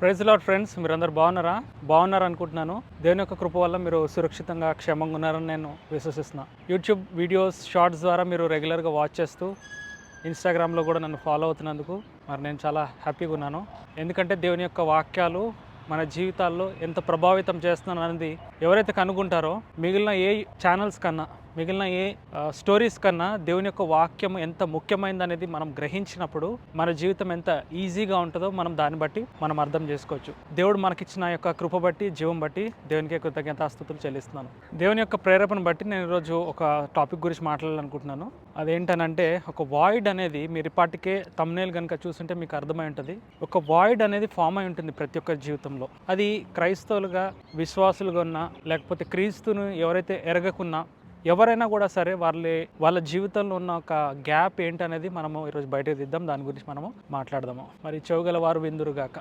Praise lord friends మీరందరూ బాగున్నారా? బాగున్నారు అనుకుంటున్నాను దేవుని యొక్క కృప వల్ల మీరు సురక్షితంగా క్షేమంగా ఉన్నారని నేను విశ్వసిస్తున్నాను యూట్యూబ్ వీడియోస్ షార్ట్స్ ద్వారా మీరు రెగ్యులర్గా వాచ్ చేస్తూ ఇన్స్టాగ్రామ్లో కూడా నన్ను ఫాలో అవుతున్నందుకు మరి నేను చాలా హ్యాపీగా ఉన్నాను. ఎందుకంటే దేవుని యొక్క వాక్యాలు మన జీవితాల్లో ఎంత ప్రభావితం చేస్తున్నాను అనేది ఎవరైతే కనుగొంటారో మిగిలిన ఏ ఛానల్స్ కన్నా మిగిలిన ఏ స్టోరీస్ కన్నా దేవుని యొక్క వాక్యం ఎంత ముఖ్యమైనది అనేది మనం గ్రహించినప్పుడు మన జీవితం ఎంత ఈజీగా ఉంటుందో మనం దాన్ని బట్టి మనం అర్థం చేసుకోవచ్చు. దేవుడు మనకిచ్చిన యొక్క కృప బట్టి జీవం బట్టి దేవునికి కృతజ్ఞతాస్తుతులు చెల్లిస్తున్నాను. దేవుని యొక్క ప్రేరేపణ బట్టి నేను ఈరోజు ఒక టాపిక్ గురించి మాట్లాడాలనుకుంటున్నాను. అదేంటనంటే ఒక వాయిడ్ అనేది మీరు ఇప్పటికే తమ్నేల్ కనుక చూస్తుంటే మీకు అర్థమై ఉంటుంది. ఒక వాయిడ్ అనేది ఫామ్ అయి ఉంటుంది ప్రతి ఒక్కరి జీవితంలో. అది క్రైస్తవులుగా విశ్వాసులుగా ఉన్నా లేకపోతే క్రీస్తును ఎవరైతే ఎరగకున్నా ఎవరైనా కూడా సరే వాళ్ళ వాళ్ళ జీవితంలో ఉన్న ఒక గ్యాప్ ఏంటనేది మనము ఈరోజు బయటకు దిద్దాం. దాని గురించి మనము మాట్లాడదాము. మరి చెవుగల వారు విందురుగాక.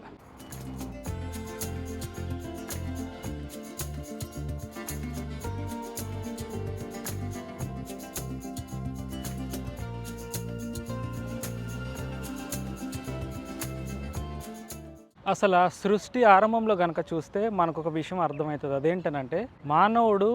అసలు ఆ సృష్టి ఆరంభంలో కనుక చూస్తే మనకు ఒక విషయం అర్థమవుతుంది. అదేంటనంటే మానవుడు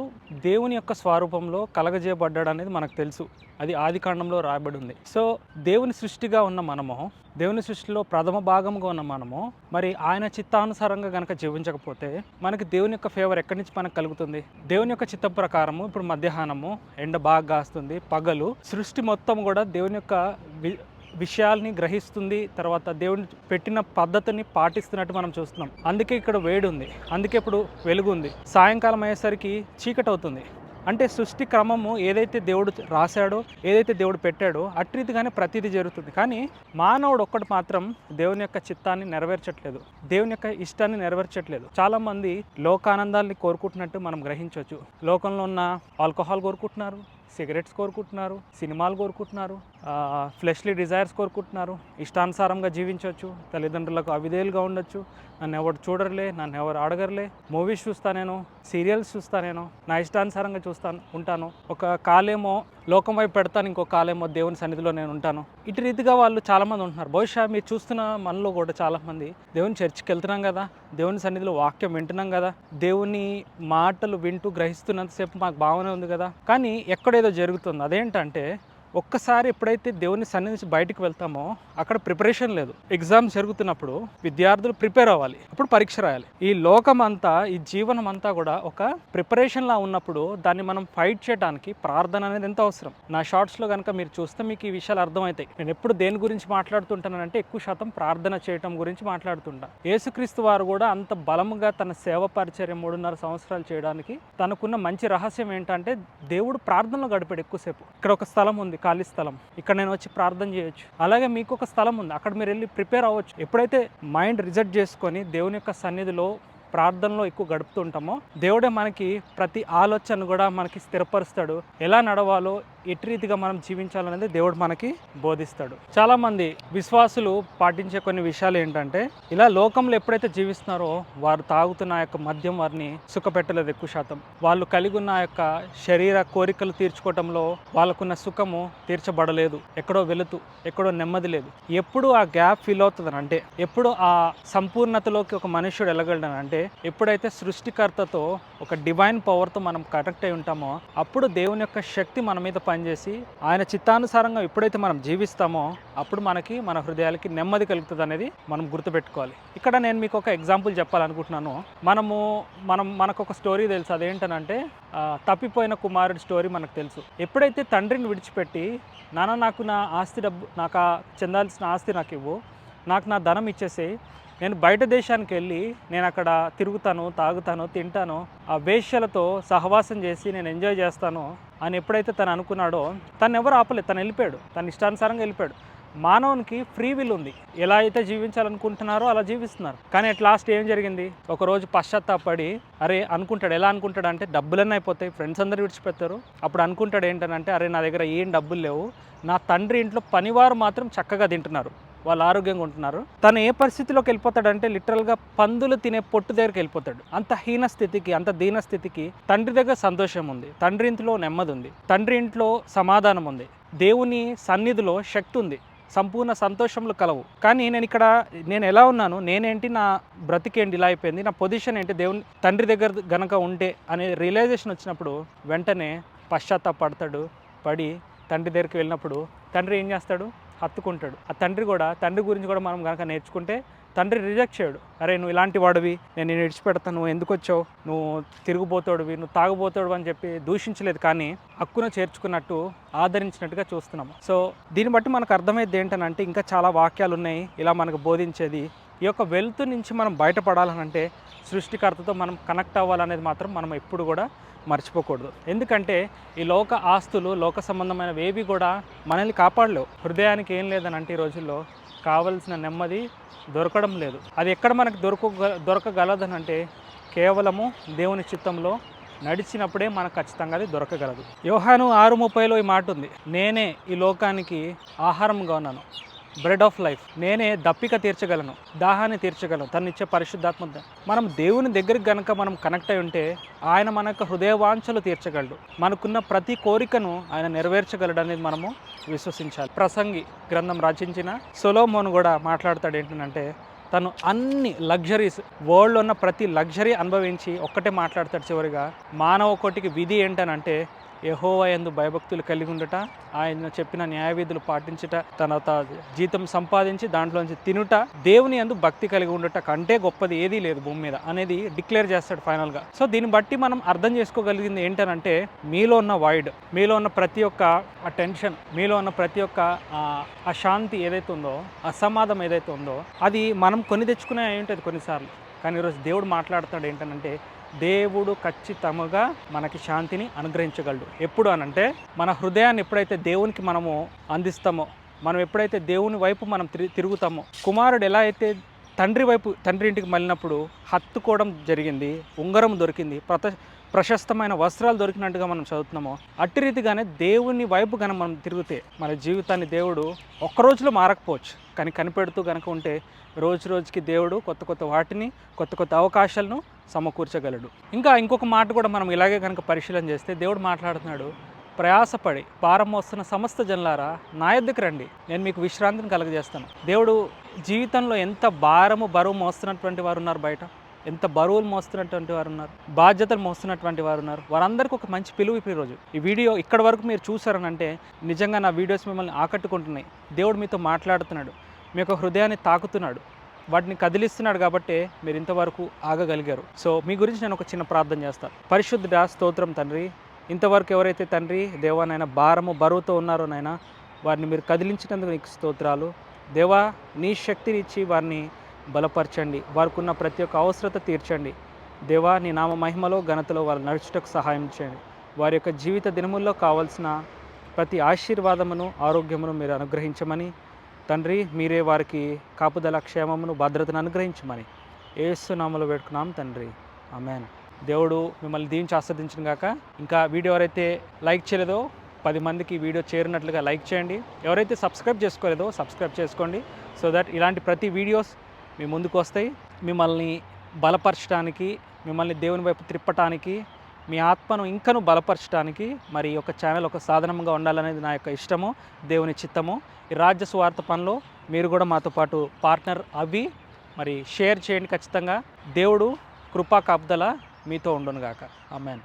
దేవుని యొక్క స్వరూపంలో కలగజేయబడ్డాడు అనేది మనకు తెలుసు. అది ఆది కాండంలో రాయబడి ఉంది సో దేవుని సృష్టిగా ఉన్న మనము దేవుని సృష్టిలో ప్రథమ భాగంగా ఉన్న మనము మరి ఆయన చిత్తానుసారంగా కనుక జీవించకపోతే మనకి దేవుని యొక్క ఫేవర్ ఎక్కడి నుంచి మనకు కలుగుతుంది? దేవుని యొక్క చిత్త ప్రకారము ఇప్పుడు మధ్యాహ్నము ఎండ బాగా కాస్తుంది పగలు సృష్టి మొత్తం కూడా దేవుని యొక్క విషయాల్ని గ్రహిస్తుంది తర్వాత దేవుని పెట్టిన పద్ధతిని పాటిస్తున్నట్టు మనం చూస్తున్నాం. అందుకే ఇక్కడ వేడి ఉంది. అందుకే ఇప్పుడు వెలుగు ఉంది. సాయంకాలం అయ్యేసరికి చీకటి అవుతుంది అంటే సృష్టి క్రమము ఏదైతే దేవుడు రాశాడో ఏదైతే దేవుడు పెట్టాడో అట్రీతిగానే ప్రతిదీ జరుగుతుంది. కానీ మానవుడు ఒక్కటి మాత్రం దేవుని యొక్క చిత్తాన్ని నెరవేర్చట్లేదు. దేవుని యొక్క ఇష్టాన్ని నెరవేర్చట్లేదు. చాలా మంది లోకానందాల్ని కోరుకుంటున్నట్టు మనం గ్రహించవచ్చు. లోకంలో ఉన్న ఆల్కహాల్ కోరుకుంటున్నారు. సిగరెట్స్ కోరుకుంటున్నారు సినిమాలు కోరుకుంటున్నారు ఫ్లెష్లీ డిజైర్స్ కోరుకుంటున్నారు ఇష్టానుసారంగా జీవించవచ్చు తల్లిదండ్రులకు అవిధేయులుగా ఉండొచ్చు నన్ను ఎవరు చూడరులే నన్ను ఎవరు అడగరులే మూవీస్ చూస్తా నేను సీరియల్స్ చూస్తా నేను నా ఇష్టానుసారంగా చూస్తాను ఉంటాను. ఒక కాలేమో లోకం వైపు పెడతాను ఇంకో కాలేమో దేవుని సన్నిధిలో నేను ఉంటాను. ఇటు రీతిగా వాళ్ళు చాలామంది ఉంటున్నారు. బహుశా మీరు చూస్తున్న మనలో కూడా చాలామంది దేవుని చర్చికి వెళ్తున్నాం కదా దేవుని సన్నిధిలో వాక్యం వింటున్నాం కదా దేవుని మాటలు వింటూ గ్రహిస్తున్నంతసేపు మాకు భావన ఉంది కదా. కానీ ఎక్కడేదో జరుగుతుంది. అదేంటంటే ఒక్కసారి ఎప్పుడైతే దేవుని సన్నిధి నుంచి బయటకు వెళ్తామో అక్కడ ప్రిపరేషన్ లేదు. ఎగ్జామ్ జరుగుతున్నప్పుడు విద్యార్థులు ప్రిపేర్ అవ్వాలి. అప్పుడు పరీక్ష రాయాలి. ఈ లోకం అంతా ఈ జీవనం అంతా కూడా ఒక ప్రిపరేషన్లా ఉన్నప్పుడు దాన్ని మనం ఫైట్ చేయడానికి ప్రార్థన అనేది ఎంత అవసరం. నా షార్ట్స్లో కనుక మీరు చూస్తే మీకు ఈ విషయాలు అర్థమవుతాయి. నేను ఎప్పుడు దేని గురించి మాట్లాడుతుంటానంటే ఎక్కువ శాతం ప్రార్థన చేయటం గురించి మాట్లాడుతుంటా. యేసుక్రీస్తు వారు కూడా అంత బలంగా తన సేవ పరిచర్య మూడున్నర సంవత్సరాలు చేయడానికి తనకున్న మంచి రహస్యం ఏంటంటే దేవుడు ప్రార్థనలో గడిపాడు ఎక్కువసేపు. ఇక్కడ ఒక స్థలం ఉంది. ఖాళీ స్థలం. ఇక్కడ నేను వచ్చి ప్రార్థన చేయొచ్చు. అలాగే మీకు ఒక స్థలం ఉంది. అక్కడ మీరు వెళ్ళి ప్రిపేర్ అవ్వచ్చు. ఎప్పుడైతే మైండ్ రిజెక్ట్ చేసుకొని దేవుని యొక్క సన్నిధిలో ప్రార్థనలో ఎక్కువ గడుపుతుంటామో దేవుడే మనకి ప్రతి ఆలోచన కూడా మనకి స్థిరపరుస్తాడు. ఎలా నడవాలో ఎటు రీతిగా మనం జీవించాలనేది దేవుడు మనకి బోధిస్తాడు. చాలా మంది విశ్వాసులు పాటించే కొన్ని విషయాలు ఏంటంటే ఇలా లోకంలో ఎప్పుడైతే జీవిస్తున్నారో వారు తాగుతున్న యొక్క మద్యం వారిని సుఖపెట్టలేదు ఎక్కువ శాతం. వాళ్ళు కలిగి ఉన్న యొక్క శరీర కోరికలు తీర్చుకోవటంలో వాళ్ళకున్న సుఖము తీర్చబడలేదు. ఎక్కడో వెలుతు ఎక్కడో నెమ్మది లేదు. ఎప్పుడు ఆ గ్యాప్ ఫీల్ అవుతుంది అంటే ఎప్పుడు ఆ సంపూర్ణతలోకి ఒక మనుషుడు వెళ్ళగలడని అంటే ఎప్పుడైతే సృష్టికర్తతో ఒక డివైన్ పవర్తో మనం కనెక్ట్ అయి ఉంటామో అప్పుడు దేవుని యొక్క శక్తి మన మీద పనిచేసి ఆయన చిత్తానుసారంగా ఎప్పుడైతే మనం జీవిస్తామో అప్పుడు మనకి మన హృదయాలకి నెమ్మది కలుగుతుంది అనేది మనం గుర్తుపెట్టుకోవాలి. ఇక్కడ నేను మీకు ఒక ఎగ్జాంపుల్ చెప్పాలనుకుంటున్నాను. మనము మనం మనకు ఒక స్టోరీ తెలుసు. అదేంటనంటే తప్పిపోయిన కుమారుడి స్టోరీ మనకు తెలుసు. ఎప్పుడైతే తండ్రిని విడిచిపెట్టి నాన్న నాకు నా ఆస్తి డబ్బు నాకు ఆ చెందాల్సిన ఆస్తి నాకు ఇవ్వు నాకు నా ధనం ఇచ్చేసి నేను బయట దేశానికి వెళ్ళి నేను అక్కడ తిరుగుతాను తాగుతాను తింటాను ఆ వేష్యలతో సహవాసం చేసి నేను ఎంజాయ్ చేస్తాను అని ఎప్పుడైతే తను అనుకున్నాడో తను ఎవరు ఆపలేదు. తను వెళ్ళిపోయాడు. తన ఇష్టానుసారంగా వెళ్ళిపోయాడు. మానవునికి ఫ్రీ విల్ ఉంది. ఎలా అయితే జీవించాలనుకుంటున్నారో అలా జీవిస్తున్నారు. కానీ అట్ లాస్ట్ ఏం జరిగింది? ఒక రోజు పశ్చాత్తాపడి అరే అనుకుంటాడు. ఎలా అనుకుంటాడు అంటే డబ్బులన్నీ అయిపోతాయి. ఫ్రెండ్స్ అందరు విడిచిపెడతారు అప్పుడు అనుకుంటాడు ఏంటంటే అరే నా దగ్గర ఏం డబ్బులు లేవు. నా తండ్రి ఇంట్లో పనివారు మాత్రం చక్కగా తింటున్నారు. వాళ్ళు ఆరోగ్యంగా ఉంటున్నారు. తను ఏ పరిస్థితిలోకి వెళ్ళిపోతాడంటే లిటరల్గా పందులు తినే పొట్టు దగ్గరికి వెళ్ళిపోతాడు. అంత హీన స్థితికి అంత దీన స్థితికి తండ్రి దగ్గర సంతోషం ఉంది. తండ్రి ఇంట్లో నెమ్మది ఉంది. తండ్రి ఇంట్లో సమాధానం ఉంది. దేవుని సన్నిధిలో శక్తి ఉంది. సంపూర్ణ సంతోషములు కలవు. కానీ నేను ఇక్కడ నేను ఎలా ఉన్నాను? నేనేంటి? నా బ్రతికేంటి ఇలా అయిపోయింది. నా పొజిషన్ ఏంటి? దేవుని తండ్రి దగ్గర గనక ఉంటే అనే రియలైజేషన్ వచ్చినప్పుడు వెంటనే పశ్చాత్తాపడతాడు పడి తండ్రి దగ్గరికి వెళ్ళినప్పుడు తండ్రి ఏం చేస్తాడు? హత్తుకుంటాడు. ఆ తండ్రి కూడా తండ్రి గురించి కూడా మనం కనుక నేర్చుకుంటే తండ్రి రిజెక్ట్ చేయడు. అరే నువ్వు ఇలాంటి వాడివి నేను నేను విడిచిపెడతాను నువ్వు ఎందుకు వచ్చావు? నువ్వు తిరిగిపోతాడువి నువ్వు తాగుబోతాడు అని చెప్పి దూషించలేదు. కానీ హక్కున చేర్చుకున్నట్టు ఆదరించినట్టుగా చూస్తున్నాము. సో దీన్ని బట్టి మనకు అర్థమైంది ఏంటనంటే ఇంకా చాలా వాక్యాలు ఉన్నాయి ఇలా మనకు బోధించేది ఈ యొక్క వెల్త్ నుంచి మనం బయటపడాలనంటే సృష్టికర్తతో మనం కనెక్ట్ అవ్వాలనేది మాత్రం మనం ఎప్పుడు కూడా మర్చిపోకూడదు. ఎందుకంటే ఈ లోక ఆస్తులు లోక సంబంధమైనవి ఏవి కూడా మనల్ని కాపాడలేవు. హృదయానికి ఏం లేదని అంటే ఈ రోజుల్లో కావలసిన నెమ్మది దొరకడం లేదు. అది ఎక్కడ మనకు దొరక దొరకగలదనంటే కేవలము దేవుని చిత్తంలో నడిచినప్పుడే మనకు ఖచ్చితంగా అది దొరకగలదు. యోహాను ఆరు ముప్పైలో ఈ మాట ఉంది. నేనే ఈ లోకానికి ఆహారంగా ఉన్నాను. Bread of life. నేనే దప్పిక తీర్చగలను దాహాన్ని తీర్చగలను తన్నిచ్చే పరిశుద్ధాత్మ మనం దేవుని దగ్గరికి గనక మనం కనెక్ట్ అయి ఉంటే ఆయన మనకు హృదయవాంఛలు తీర్చగలడు. మనకున్న ప్రతి కోరికను ఆయన నెరవేర్చగలడు అనేది మనము విశ్వసించాలి. ప్రసంగి గ్రంథం రచించిన సొలోమోన్ కూడా మాట్లాడతాడు ఏంటంటే తను అన్ని లగ్జరీస్ వరల్డ్లో ఉన్న ప్రతి లగ్జరీ అనుభవించి ఒక్కటే మాట్లాడతాడు చివరిగా మానవ కోటికి విధి ఏంటనంటే యహోవా ఎందు భయభక్తులు కలిగి ఉండట ఆయన చెప్పిన న్యాయవిధులు పాటించుట తన త- జీతం సంపాదించి దాంట్లోంచి తినుట దేవుని ఎందు భక్తి కలిగి ఉండట కంటే గొప్పది ఏదీ లేదు భూమి మీద అనేది డిక్లేర్ చేస్తాడు ఫైనల్గా సో దీన్ని బట్టి మనం అర్థం చేసుకోగలిగింది ఏంటనంటే మీలో ఉన్న వైడ్ మీలో ఉన్న ప్రతి ఒక్క ఆ టెన్షన్ మీలో ఉన్న ప్రతి ఒక్క అశాంతి ఏదైతే ఉందో అసమాధం ఏదైతే ఉందో అది మనం కొని తెచ్చుకునే అయి ఉంటుంది కొన్నిసార్లు. కానీ ఈరోజు దేవుడు మాట్లాడుతాడు ఏంటనంటే దేవుడు ఖచ్చితంగా మనకి శాంతిని అనుగ్రహించగలడు. ఎప్పుడు అనంటే మన హృదయాన్ని ఎప్పుడైతే దేవునికి మనము అందిస్తామో మనం ఎప్పుడైతే దేవుని వైపు మనం తిరుగుతామో కుమారుడు ఎలా అయితే తండ్రి వైపు తండ్రి ఇంటికి మళ్ళినప్పుడు హత్తుకోవడం జరిగింది ఉంగరం దొరికింది ప్రత ప్రశస్తమైన వస్త్రాలు దొరికినట్టుగా మనం చదువుతున్నామో అట్టి రీతిగానే దేవుని వైపు కనుక మనం తిరిగితే మన జీవితాన్ని దేవుడు ఒక్కరోజులో మారకపోవచ్చు. కానీ కనిపెడుతూ కనుక ఉంటే రోజు రోజుకి దేవుడు కొత్త కొత్త వాటిని కొత్త కొత్త అవకాశాలను సమకూర్చగలడు. ఇంకా ఇంకొక మాట కూడా మనం ఇలాగే కనుక పరిశీలన చేస్తే దేవుడు మాట్లాడుతున్నాడు ప్రయాసపడి భారం వస్తున్న సమస్త జనులారా నా యొద్దకు రండి. నేను మీకు విశ్రాంతిని కలగజేస్తాను. దేవుడు జీవితంలో ఎంత భారము బరువు మోస్తున్నటువంటి వారు ఉన్నారు బయట? ఎంత బరువులు మోస్తున్నటువంటి వారు ఉన్నారు బాధ్యతలు మోస్తున్నటువంటి వారు ఉన్నారు వారందరికీ ఒక మంచి పిలువు ఇప్పుడు ఈరోజు ఈ వీడియో ఇక్కడ వరకు మీరు చూసారని అంటే నిజంగా నా వీడియోస్ మిమ్మల్ని ఆకట్టుకుంటున్నాయి. దేవుడు మీతో మాట్లాడుతున్నాడు. మీ యొక్క హృదయాన్ని తాకుతున్నాడు. వాటిని కదిలిస్తున్నాడు కాబట్టి మీరు ఇంతవరకు ఆగగలిగారు. సో మీ గురించి నేను ఒక చిన్న ప్రార్థన చేస్తాను పరిశుద్ధ స్తోత్రం తండ్రి. ఇంతవరకు ఎవరైతే తండ్రి దేవా నాయన భారము బరువుతో ఉన్నారో నాయన వారిని మీరు కదిలించినందుకు నీకు స్తోత్రాలు. దేవా నీ శక్తిని ఇచ్చి వారిని బలపరచండి. వారికున్న ప్రతి ఒక్క అవసరత తీర్చండి. దేవా నీ నామ మహిమలో ఘనతలో వారు నడుచుటకు సహాయం చేయండి. వారి యొక్క జీవిత దినముల్లో కావాల్సిన ప్రతి ఆశీర్వాదమును ఆరోగ్యమును మీరు అనుగ్రహించమని తండ్రి మీరే వారికి కాపుదల క్షేమమును భద్రతను అనుగ్రహించమని ఏసునామలో పెట్టుకున్నాం తండ్రి. ఆమెన్. దేవుడు మిమ్మల్ని దీవించి ఆస్వాదించిన గాక ఇంకా వీడియో ఎవరైతే లైక్ చేయలేదో పది మందికి వీడియో చేరినట్లుగా లైక్ చేయండి. ఎవరైతే సబ్స్క్రైబ్ చేసుకోలేదో సబ్స్క్రైబ్ చేసుకోండి. సో దట్ ఇలాంటి ప్రతి వీడియోస్ మీ ముందుకు వస్తాయి. మిమ్మల్ని బలపరచడానికి మిమ్మల్ని దేవుని వైపు త్రిప్పటానికి మీ ఆత్మను ఇంకను బలపరచడానికి మరి ఈ యొక్క ఛానల్ ఒక సాధనంగా ఉండాలనేది నా యొక్క ఇష్టము దేవుని చిత్తము. ఈ రాజ్య స్వార్థ పనిలో మీరు కూడా మాతో పాటు పార్ట్నర్ అవి మరి షేర్ చేయండి ఖచ్చితంగా. దేవుడు కృపా కాపుదల మీతో ఉండునుగాక. ఆమెన్